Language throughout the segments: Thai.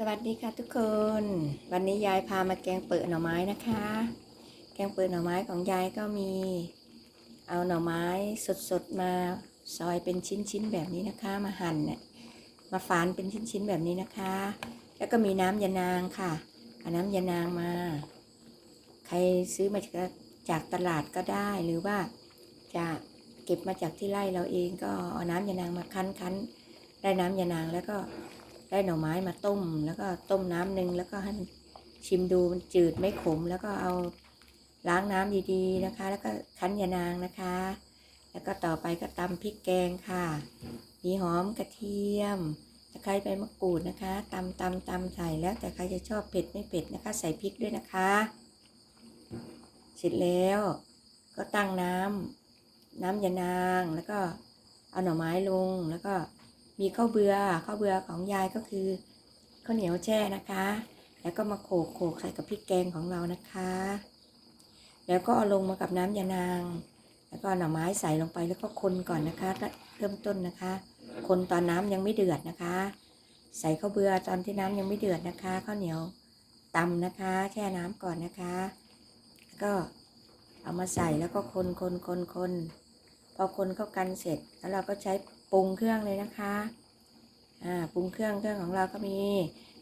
สวัสดีค่ะทุกคน วันนี้ยายพามาแกงเปิดหน่อไม้นะคะ แกงเปิดหน่อไม้ของยายก็มี เอาหน่อไม้สดๆมาซอยเป็นชิ้นๆแบบนี้นะคะ มาหั่นเนี่ยมาฝานเป็นชิ้นๆแบบนี้นะคะ แล้วก็มีน้ำยานางค่ะเอาน้ำยานางมา ใครซื้อมาจากจากตลาดก็ได้หรือว่าจะเก็บมาจากที่ไร่เราเองก็เอาน้ำยานางมาคั้นๆได้น้ำยานางแล้วก็ ได้หน่อไม้มาต้ม แล้วก็ต้มน้ำหนึ่งแล้วก็ให้มันชิมดูมันจืดไม่ขม แล้วก็เอาล้างน้ำดีๆนะคะ แล้วก็คั้นยานางนะคะ แล้วก็ต่อไปก็ตำพริกแกงค่ะ มีหอมกระเทียมตะไคร้ใบมะกรูดนะคะตำตำตำใส่แล้วแต่ใครจะชอบเผ็ดไม่เผ็ดนะคะ ใส่พริกด้วยนะคะ เสร็จแล้วก็ตั้งน้ำน้ำยานางแล้วก็เอาหน่อไม้ลงแล้วก็ มีข้าวเบือข้าวเบือของยายก็คือข้าวเหนียวแช่นะคะ แล้วก็มาโขกโขกใส่กับพริกแกงของเรานะคะ แล้วก็เอาลงมากับน้ำยานาง แล้วก็เอาหน่อไม้ใส่ลงไปแล้วก็คนก่อนนะคะเริ่มต้นนะคะ คนตอนน้ำยังไม่เดือดนะคะ ใส่ข้าวเบือตอนที่น้ำยังไม่เดือดนะคะข้าวเหนียวตำนะคะ แช่น้ำก่อนนะคะ แล้วก็เอามาใส่แล้วก็คนคนคนคนพอคนเข้ากันเสร็จแล้วเราก็ใช้ ปรุงเครื่องเลยนะคะ อ่า ปรุงเครื่องเครื่องของเราก็มี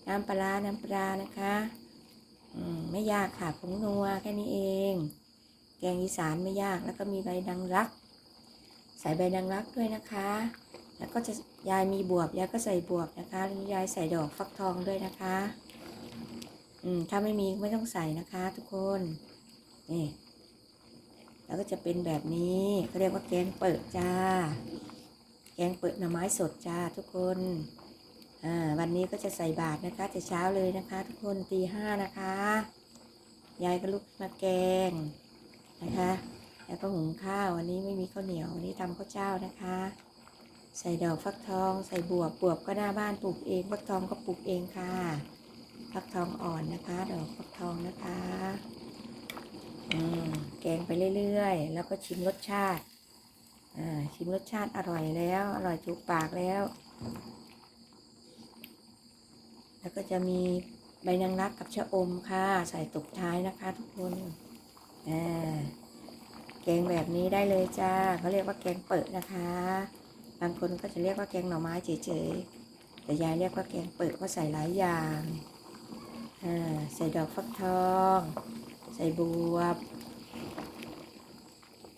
น้ำปลา น้ำปลานะคะ อืม ไม่ยากค่ะผงนัวแค่นี้เอง แกงอีสานไม่ยาก แล้วก็มีใบดังรัก ใส่ใบดังรักด้วยนะคะ แล้วก็จะยายมีบวบ ยายก็ใส่บวบนะคะแล้วยายใส่ดอกฟักทองด้วยนะคะ อืม ถ้าไม่มีไม่ต้องใส่นะคะ ทุกคน นี่แล้วก็จะเป็นแบบนี้เขาเรียกว่าแกงเปิดจ้า แกงเปิดหน่อไม้สดจ้าทุกคนอ่าวันนี้ก็จะใส่บาตรนะคะแต่เช้าเลยนะคะ ทุกคนตีห้านะคะ ยายก็ลุกมาแกงนะคะ แล้วก็หุงข้าววันนี้ไม่มีข้าวเหนียววันนี้ทำข้าวเจ้านะคะ ใส่ดอกฟักทองใส่บวบบวบก็หน้าบ้านปลูกเองฟักทองก็ปลูกเองค่ะฟักทองอ่อนนะคะ ดอกฟักทองนะคะแกงไปเรื่อยๆ แล้วก็ชิมรสชาติ ชิมรสชาติอร่อยแล้ว อร่อยถูกปากแล้ว แล้วก็จะมีใบนางรักกับชะอมค่ะ ใส่ตกท้ายนะคะทุกคนแกงแบบนี้ได้เลยจ้าเขาเรียกว่าแกงเปิดนะคะ บางคนก็จะเรียกว่าแกงหน่อไม้เฉยๆแต่ยายเรียกว่าแกงเปิดเพราะใส่หลายอย่างาใส่ดอกฟักทอง ใส่บวบ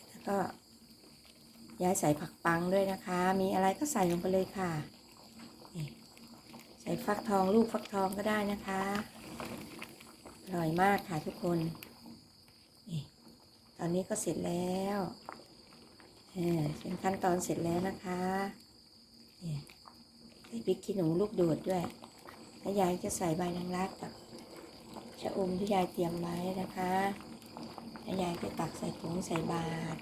แล้วก็ ยายใส่ผักปังด้วยนะคะ มีอะไรก็ใส่ลงไปเลยค่ะ ใส่ฟักทองลูกฟักทองก็ได้นะคะ อร่อยมากค่ะทุกคนตอนนี้ก็เสร็จแล้วเป็นขั้นตอนเสร็จแล้วนะคะใส่พริกขี้หนูลูกโดดด้วยแล้วยายจะใส่ใบนางรักกับชะอมที่ยายเตรียมไว้นะคะแล้วยายก็ตักใส่ถุงใส่บาตร